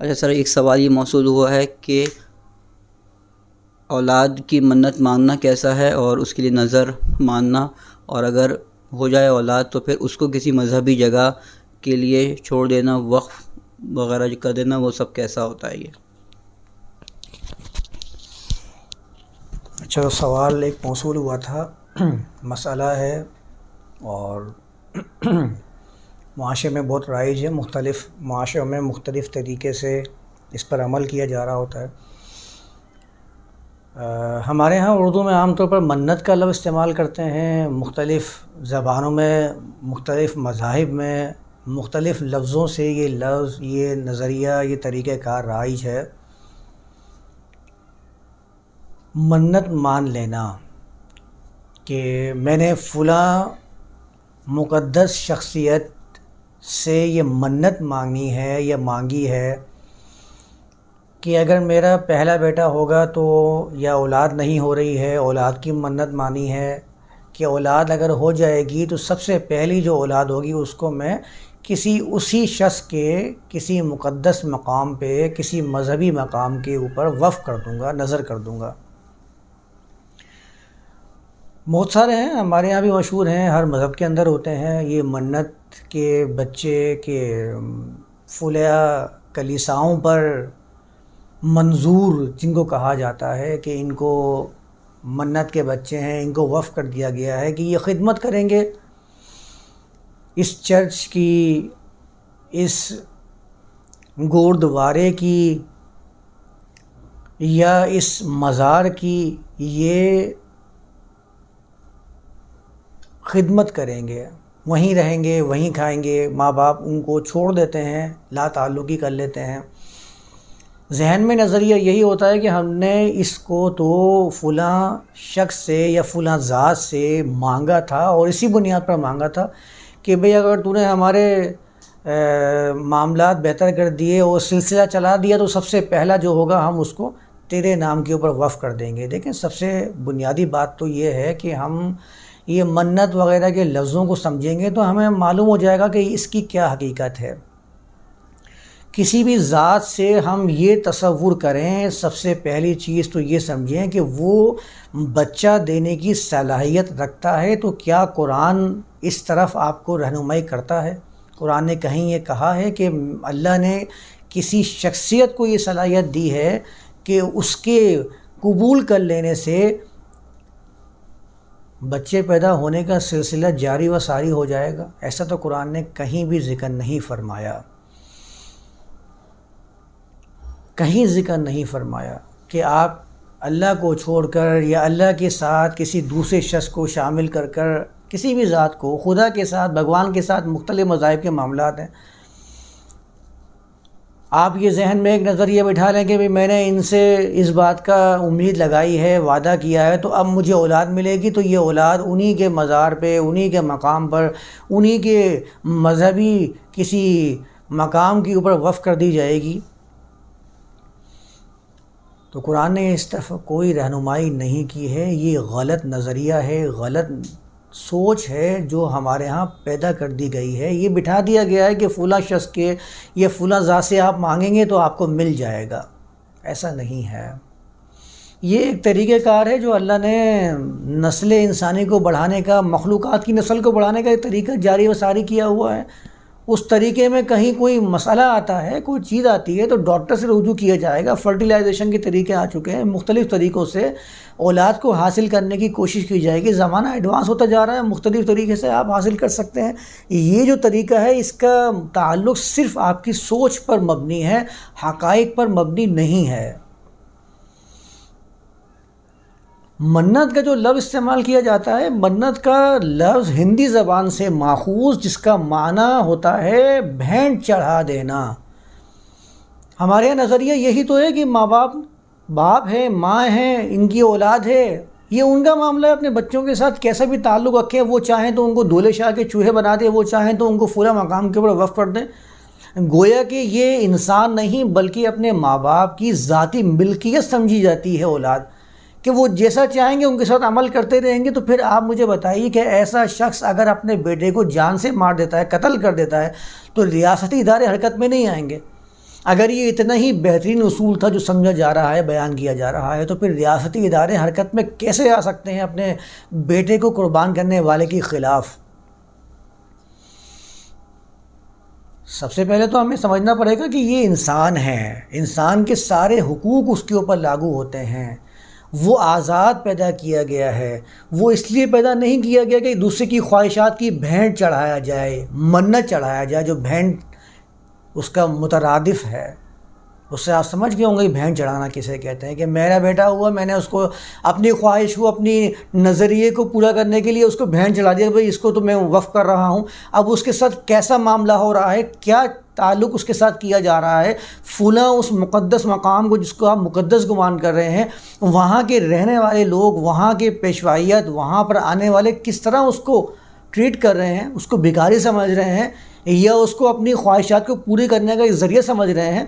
اچھا سر، ایک سوال یہ موصول ہوا ہے کہ اولاد کی منت مانگنا کیسا ہے اور اس کے لیے نظر ماننا، اور اگر ہو جائے اولاد تو پھر اس کو کسی مذہبی جگہ کے لیے چھوڑ دینا، وقف وغیرہ کر دینا، وہ سب کیسا ہوتا ہے یہ؟ اچھا سوال ایک موصول ہوا تھا، مسئلہ ہے اور معاشرے میں بہت رائج ہے، مختلف معاشروں میں مختلف طریقے سے اس پر عمل کیا جا رہا ہوتا ہے۔ ہمارے ہاں اردو میں عام طور پر منت کا لفظ استعمال کرتے ہیں، مختلف زبانوں میں، مختلف مذاہب میں، مختلف لفظوں سے یہ لفظ، یہ نظریہ، یہ طریقہ کار رائج ہے۔ منت مان لینا کہ میں نے فلاں مقدس شخصیت سے یہ منت مانگنی ہے یا مانگی ہے کہ اگر میرا پہلا بیٹا ہوگا تو یا اولاد نہیں ہو رہی ہے، اولاد کی منت مانی ہے کہ اولاد اگر ہو جائے گی تو سب سے پہلی جو اولاد ہوگی اس کو میں کسی اسی شخص کے، کسی مقدس مقام پہ، کسی مذہبی مقام کے اوپر وف کر دوں گا، نظر کر دوں گا۔ بہت سارے ہیں، ہمارے یہاں بھی مشہور ہیں، ہر مذہب کے اندر ہوتے ہیں۔ یہ منت کے بچے کے فلیہ کلیساؤں پر منظور جن کو کہا جاتا ہے کہ ان کو منت کے بچے ہیں، ان کو وف کر دیا گیا ہے کہ یہ خدمت کریں گے۔ اس چرچ کی، اس گوردوارے کی یا اس مزار کی یہ خدمت کریں گے۔ وہیں رہیں گے، وہیں کھائیں گے۔ ماں باپ ان کو چھوڑ دیتے ہیں لا تعلقی کر لیتے ہیں۔ ذہن میں نظریہ یہی ہوتا ہے کہ ہم نے اس کو تو فلاں شخص سے یا فلاں ذات سے مانگا تھا اور اسی بنیاد پر مانگا تھا کہ بھئی اگر تو نے ہمارے معاملات بہتر کر دیے اور سلسلہ چلا دیا تو سب سے پہلا جو ہوگا ہم اس کو تیرے نام کے اوپر وف کر دیں گے۔ دیکھیں، سب سے بنیادی بات تو یہ ہے کہ ہم یہ منت وغیرہ کے لفظوں کو سمجھیں گے تو ہمیں معلوم ہو جائے گا کہ اس کی کیا حقیقت ہے۔ کسی بھی ذات سے ہم یہ تصور کریں، سب سے پہلی چیز تو یہ سمجھیں کہ وہ بچہ دینے کی صلاحیت رکھتا ہے تو کیا قرآن اس طرف آپ کو رہنمائی کرتا ہے؟ قرآن نے کہیں یہ کہا ہے کہ اللہ نے کسی شخصیت کو یہ صلاحیت دی ہے کہ اس کے قبول کر لینے سے بچے پیدا ہونے کا سلسلہ جاری و ساری ہو جائے گا۔ ایسا تو قرآن نے کہیں بھی ذکر نہیں فرمایا۔ کہیں ذکر نہیں فرمایا کہ آپ اللہ کو چھوڑ کر یا اللہ کے ساتھ کسی دوسرے شخص کو شامل کر کر کسی بھی ذات کو خدا کے ساتھ، بھگوان کے ساتھ مختلف مذاہب کے معاملات ہیں۔ آپ یہ ذہن میں ایک نظر یہ بٹھا لیں کہ بھی میں نے ان سے اس بات کا امید لگائی ہے، وعدہ کیا ہے، تو اب مجھے اولاد ملے گی، تو یہ اولاد انہی کے مزار پہ، انہی کے مقام پر، انہی کے مذہبی کسی مقام کے اوپر وف کر دی جائے گی۔ تو قرآن نے اس طرف کوئی رہنمائی نہیں کی ہے، یہ غلط نظریہ ہے، غلط سوچ ہے جو ہمارے ہاں پیدا کر دی گئی ہے۔ یہ بٹھا دیا گیا ہے کہ فلاں شخص کے یہ فلاں ذات سے آپ مانگیں گے تو آپ کو مل جائے گا۔ ایسا نہیں ہے۔ یہ ایک طریقہ کار ہے جو اللہ نے نسل انسانی کو بڑھانے کا، مخلوقات کی نسل کو بڑھانے کا ایک طریقہ جاری و ساری کیا ہوا ہے۔ اس طریقے میں کہیں کوئی مسئلہ آتا ہے، کوئی چیز آتی ہے تو ڈاکٹر سے رجوع کیا جائے گا۔ فرٹیلائزیشن کے طریقے آ چکے ہیں۔ مختلف طریقوں سے اولاد کو حاصل کرنے کی کوشش کی جائے گی۔ زمانہ ایڈوانس ہوتا جا رہا ہے۔ مختلف طریقے سے آپ حاصل کر سکتے ہیں۔ یہ جو طریقہ ہے، اس کا تعلق صرف آپ کی سوچ پر مبنی ہے، حقائق پر مبنی نہیں ہے۔ منت کا جو لفظ استعمال کیا جاتا ہے، منت کا لفظ ہندی زبان سے ماخوذ، جس کا معنی ہوتا ہے بھینٹ چڑھا دینا۔ ہمارے یہاں نظریہ یہی تو ہے کہ ماں باپ باپ ہیں، ماں ہیں، ان کی اولاد ہے۔ یہ ان کا معاملہ ہے، اپنے بچوں کے ساتھ کیسا بھی تعلق رکھیں، وہ چاہیں تو ان کو دولے شاہ کے چوہے بنا دیں، وہ چاہیں تو ان کو فلاں مقام کے اوپر وقف کر دیں۔ گویا کہ یہ انسان نہیں، بلکہ اپنے ماں باپ کی ذاتی ملکیت سمجھی جاتی ہے اولاد۔ کہ وہ جیسا چاہیں گے ان کے ساتھ عمل کرتے رہیں گے، تو پھر آپ مجھے بتائیے کہ ایسا شخص اگر اپنے بیٹے کو جان سے مار دیتا ہے، قتل کر دیتا ہے، تو ریاستی ادارے حرکت میں نہیں آئیں گے۔ اگر یہ اتنا ہی بہترین اصول تھا جو سمجھا جا رہا ہے، بیان کیا جا رہا ہے، تو پھر ریاستی ادارے حرکت میں کیسے آ سکتے ہیں اپنے بیٹے کو قربان کرنے والے کے خلاف؟ سب سے پہلے تو ہمیں سمجھنا پڑے گا کہ یہ انسان ہے انسان کے سارے حقوق اس کے اوپر لاگو ہوتے ہیں۔ وہ آزاد پیدا کیا گیا ہے۔ وہ اس لیے پیدا نہیں کیا گیا کہ دوسرے کی خواہشات کی بھینٹ چڑھایا جائے، منت چڑھایا جائے، جو بھینٹ اس کا مترادف ہے۔ اس سے آپ سمجھ گئے ہوں گے بہن چڑھانا کسے کہتے ہیں کہ میرا بیٹا ہوا، میں نے اس کو اپنی خواہش کو، اپنی نظریے کو پورا کرنے کے لیے اس کو بہن چڑھا دیا بھائی اس کو تو میں وف کر رہا ہوں۔ اب اس کے ساتھ کیسا معاملہ ہو رہا ہے؟ کیا تعلق اس کے ساتھ کیا جا رہا ہے؟ فلاں اس مقدس مقام کو جس کو آپ مقدس گمان کر رہے ہیں، وہاں کے رہنے والے لوگ، وہاں کے پیشوائیت وہاں پر آنے والے کس طرح اس کو ٹریٹ کر رہے ہیں؟ اس کو بھکاری سمجھ رہے ہیں یا اس کو اپنی خواہشات کو پوری کرنے کا ایک ذریعہ سمجھ رہے ہیں؟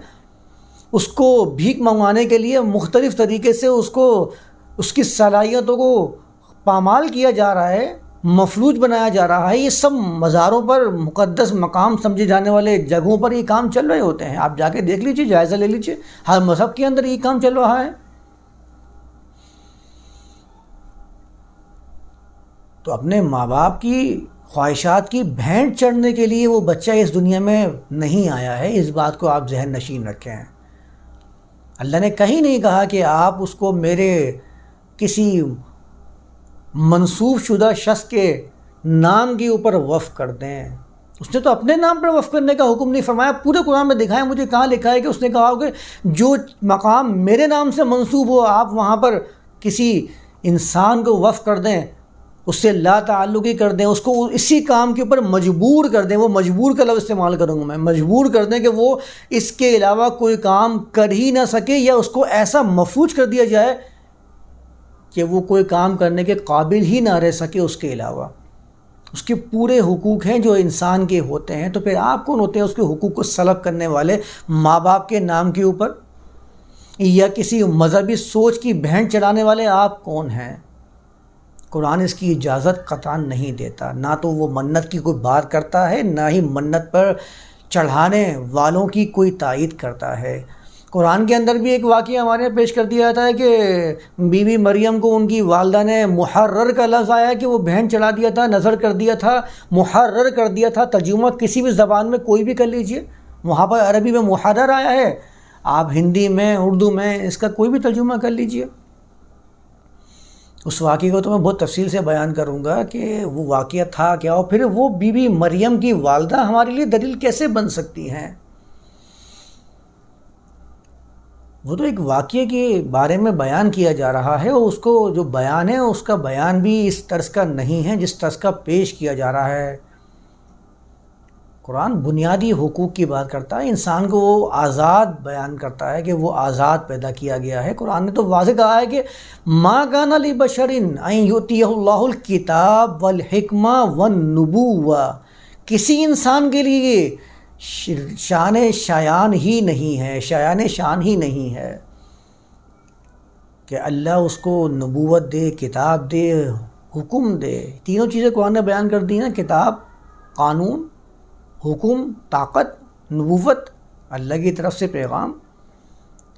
اس کو بھیک منگوانے کے لیے مختلف طریقے سے اس کو، اس کی صلاحیتوں کو پامال کیا جا رہا ہے، مفلوج بنایا جا رہا ہے۔ یہ سب مزاروں پر مقدس مقام سمجھے جانے والے جگہوں پر یہ کام چل رہے ہوتے ہیں۔ آپ جا کے دیکھ لیجیے جائزہ لے لیجیے ہر مذہب کے اندر یہ کام چل رہا ہے۔ تو اپنے ماں باپ کی خواہشات کی بھینٹ چڑھنے کے لیے وہ بچہ اس دنیا میں نہیں آیا ہے۔ اس بات کو آپ ذہن نشین رکھیں۔ اللہ نے کہیں نہیں کہا کہ آپ اس کو میرے کسی منسوخ شدہ شخص کے نام کے اوپر وف کر دیں۔ اس نے تو اپنے نام پر وف کرنے کا حکم نہیں فرمایا، پورے قرآن میں دکھائیں مجھے کہاں لکھا ہے کہ اس نے کہا کہ جو مقام میرے نام سے منسوب ہو، آپ وہاں پر کسی انسان کو وف کر دیں۔ اس سے لا تعلقی کر دیں، اس کو اسی کام کے اوپر مجبور کر دیں، وہ مجبور کا لفظ استعمال کروں گا میں۔ مجبور کر دیں کہ وہ اس کے علاوہ کوئی کام کر ہی نہ سکے یا اس کو ایسا مفوج کر دیا جائے کہ وہ کوئی کام کرنے کے قابل ہی نہ رہ سکے اس کے علاوہ۔ اس کے پورے حقوق ہیں جو انسان کے ہوتے ہیں، تو پھر آپ کون ہوتے ہیں اس کے حقوق کو سلب کرنے والے ماں باپ کے نام کے اوپر؟ یا کسی مذہبی سوچ کی بہن چلانے والے آپ کون ہیں؟ قرآن اس کی اجازت قطع نہیں دیتا۔ نہ تو وہ منت کی کوئی بات کرتا ہے، نہ ہی منت پر چڑھانے والوں کی کوئی تائید کرتا ہے۔ قرآن کے اندر بھی ایک واقعہ ہمارے پیش کر دیا جاتا ہے کہ بی بی مریم کو ان کی والدہ نے محرر کا لفظ آیا کہ وہ بہن چڑھا دیا تھا، نظر کر دیا تھا، محرر کر دیا تھا۔ ترجمہ کسی بھی زبان میں کوئی بھی کر لیجیے۔ وہاں پر عربی میں محرر آیا ہے۔ آپ ہندی میں، اردو میں اس کا کوئی بھی ترجمہ کر لیجیے۔ اس واقعے کو تو میں بہت تفصیل سے بیان کروں گا کہ وہ واقعہ تھا کیا اور پھر وہ بی بی مریم کی والدہ ہمارے لیے دلیل کیسے بن سکتی ہیں؟ وہ تو ایک واقعے کے بارے میں بیان کیا جا رہا ہے اور اس کو جو بیان ہے اس کا بیان بھی اس طرز کا نہیں ہے جس طرز کا پیش کیا جا رہا ہے۔ قرآن بنیادی حقوق کی بات کرتا ہے، انسان کو وہ آزاد بیان کرتا ہے کہ وہ آزاد پیدا کیا گیا ہے۔ قرآن نے تو واضح کہا ہے کہ ماں گان علی بشرین یوتی اللہ الکتاب و الحکمہ و کسی انسان کے لیے شان شایان ہی نہیں ہے، شایان شان ہی نہیں ہے کہ اللہ اس کو نبوت دے، کتاب دے، حکم دے۔ تینوں چیزیں قرآن نے بیان کر دی ہیں، کتاب، قانون۔ حکم، طاقت، نبوت، اللہ کی طرف سے پیغام۔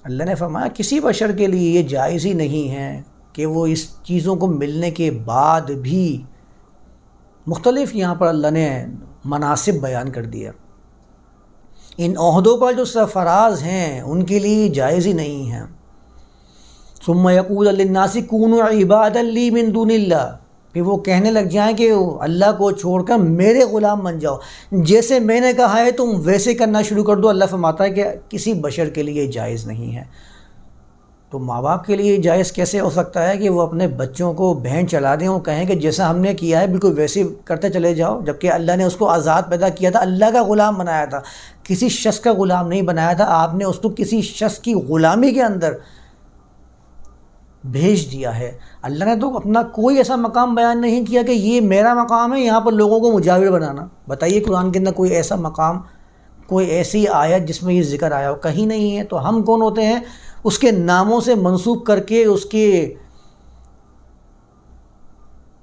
اللہ نے فرمایا، کسی بشر کے لیے یہ جائز ہی نہیں ہے کہ وہ اس چیزوں کو ملنے کے بعد بھی مختلف یہاں پر اللہ نے مناسب بیان کر دیا۔ ان عہدوں پر جو سرفراز ہیں، ان کے لیے جائز ہی نہیں ہیں ثم یقول الناسی کون عباد علی من دون اللہ پھر وہ کہنے لگ جائیں کہ اللہ کو چھوڑ کر میرے غلام بن جاؤ۔ جیسے میں نے کہا ہے، تم ویسے کرنا شروع کر دو۔ اللہ فرماتا ہے کہ کسی بشر کے لیے جائز نہیں ہے۔ تو ماں باپ کے لیے جائز کیسے ہو سکتا ہے کہ وہ اپنے بچوں کو بہن چلا دیں وہ کہیں کہ جیسا ہم نے کیا ہے، بالکل ویسے کرتے چلے جاؤ۔ جبکہ اللہ نے اس کو آزاد پیدا کیا تھا، اللہ کا غلام بنایا تھا۔ کسی شخص کا غلام نہیں بنایا تھا۔ آپ نے اس کو کسی شخص کی غلامی کے اندر بھیج دیا ہے۔ اللہ نے تو اپنا کوئی ایسا مقام بیان نہیں کیا کہ یہ میرا مقام ہے، یہاں پر لوگوں کو مجاور بنانا۔ بتائیے قرآن کے اندر کوئی ایسا مقام، کوئی ایسی آیت جس میں یہ ذکر آیا ہو؟ کہیں نہیں ہے۔ تو ہم کون ہوتے ہیں؟ اس کے ناموں سے منسوخ کر کے اس کے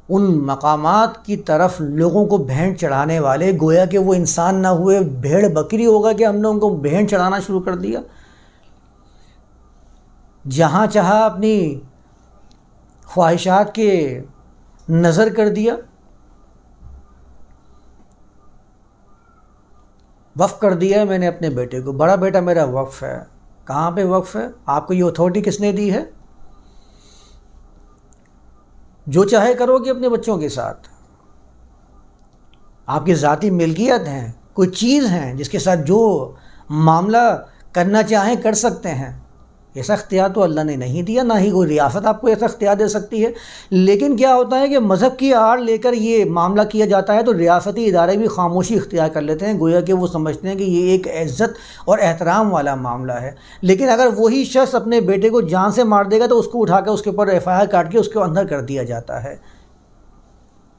ان مقامات کی طرف لوگوں کو بھینٹ چڑھانے والے۔ گویا کہ وہ انسان نہ ہوئے، بھیڑ بکری ہوگا کہ ہم نے ان کو بھینٹ چڑھانا شروع کر دیا۔ جہاں چاہا اپنی خواہشات کے نظر کر دیا، وقف کر دیا ہے میں نے اپنے بیٹے کو۔ بڑا بیٹا میرا وقف ہے۔ کہاں پہ وقف ہے؟ آپ کو یہ اتھارٹی کس نے دی ہے؟ جو چاہے کرو گے اپنے بچوں کے ساتھ۔ آپ کی ذاتی ملکیت ہیں، کوئی چیز ہیں جس کے ساتھ جو معاملہ کرنا چاہیں کر سکتے ہیں۔ ایسا اختیار تو اللہ نے نہیں دیا، نہ ہی کوئی ریاست آپ کو ایسا اختیار دے سکتی ہے۔ لیکن کیا ہوتا ہے کہ مذہب کی آڑ لے کر یہ معاملہ کیا جاتا ہے تو ریاستی ادارے بھی خاموشی اختیار کر لیتے ہیں۔ گویا کہ وہ سمجھتے ہیں کہ یہ ایک عزت اور احترام والا معاملہ ہے۔ لیکن اگر وہی شخص اپنے بیٹے کو جان سے مار دے گا تو اس کو اٹھا کے اس کے اوپر ایف آئی آر کاٹ کے اس کو اندر کر دیا جاتا ہے۔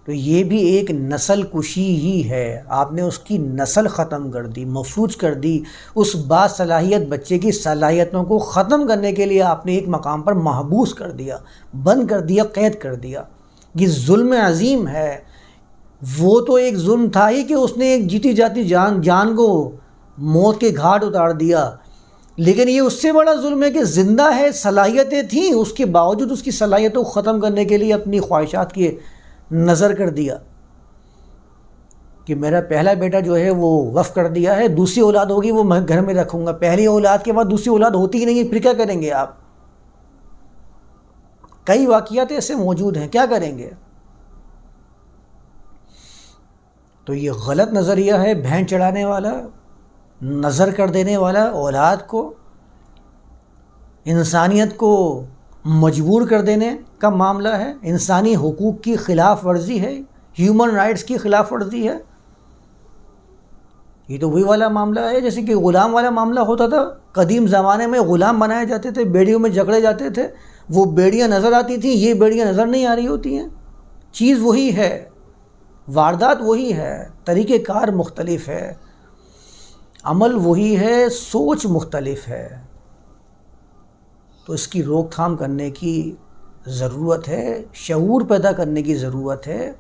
تو یہ بھی ایک نسل کشی ہی ہے۔ آپ نے اس کی نسل ختم کر دی مفروض کر دی۔ اس با صلاحیت بچے کی صلاحیتوں کو ختم کرنے کے لیے آپ نے ایک مقام پر محبوس کر دیا، بند کر دیا، قید کر دیا۔ یہ ظلم عظیم ہے۔ وہ تو ایک ظلم تھا ہی کہ اس نے ایک جیتی جاتی جان جان کو موت کے گھاٹ اتار دیا۔ لیکن یہ اس سے بڑا ظلم ہے کہ زندہ ہے، صلاحیتیں تھیں۔ اس کے باوجود اس کی صلاحیتوں کو ختم کرنے کے لیے اپنی خواہشات کی نظر کر دیا کہ میرا پہلا بیٹا جو ہے وہ وف کر دیا ہے، دوسری اولاد ہوگی، وہ میں گھر میں رکھوں گا۔ پہلی اولاد کے بعد دوسری اولاد ہوتی ہی نہیں، پھر کیا کریں گے آپ؟ کئی واقعات ایسے موجود ہیں، کیا کریں گے؟ تو یہ غلط نظریہ ہے بہن چڑھانے والا، نظر کر دینے والا، اولاد کو، انسانیت کو مجبور کر دینے کا معاملہ ہے۔ انسانی حقوق کی خلاف ورزی ہے ہیومن رائٹس کی خلاف ورزی ہے۔ یہ تو وہی والا معاملہ ہے، جیسے کہ غلام والا معاملہ ہوتا تھا۔ قدیم زمانے میں غلام بنائے جاتے تھے، بیڑیوں میں جکڑے جاتے تھے۔ وہ بیڑیاں نظر آتی تھیں، یہ بیڑیاں نظر نہیں آ رہی ہوتی ہیں۔ چیز وہی ہے، واردات وہی ہے، طریقہ کار مختلف ہے۔ عمل وہی ہے، سوچ مختلف ہے۔ تو اس کی روک تھام کرنے کی ضرورت ہے، شعور پیدا کرنے کی ضرورت ہے،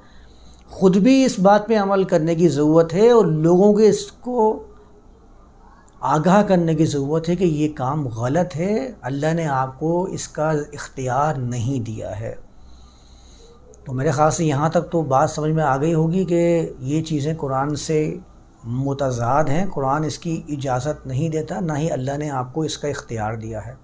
خود بھی اس بات پہ عمل کرنے کی ضرورت ہے اور لوگوں کے اس کو آگاہ کرنے کی ضرورت ہے کہ یہ کام غلط ہے۔ اللہ نے آپ کو اس کا اختیار نہیں دیا ہے۔ تو میرے خیال سے یہاں تک تو بات سمجھ میں آ گئی ہوگی کہ یہ چیزیں قرآن سے متضاد ہیں۔ قرآن اس کی اجازت نہیں دیتا، نہ ہی اللہ نے آپ کو اس کا اختیار دیا ہے۔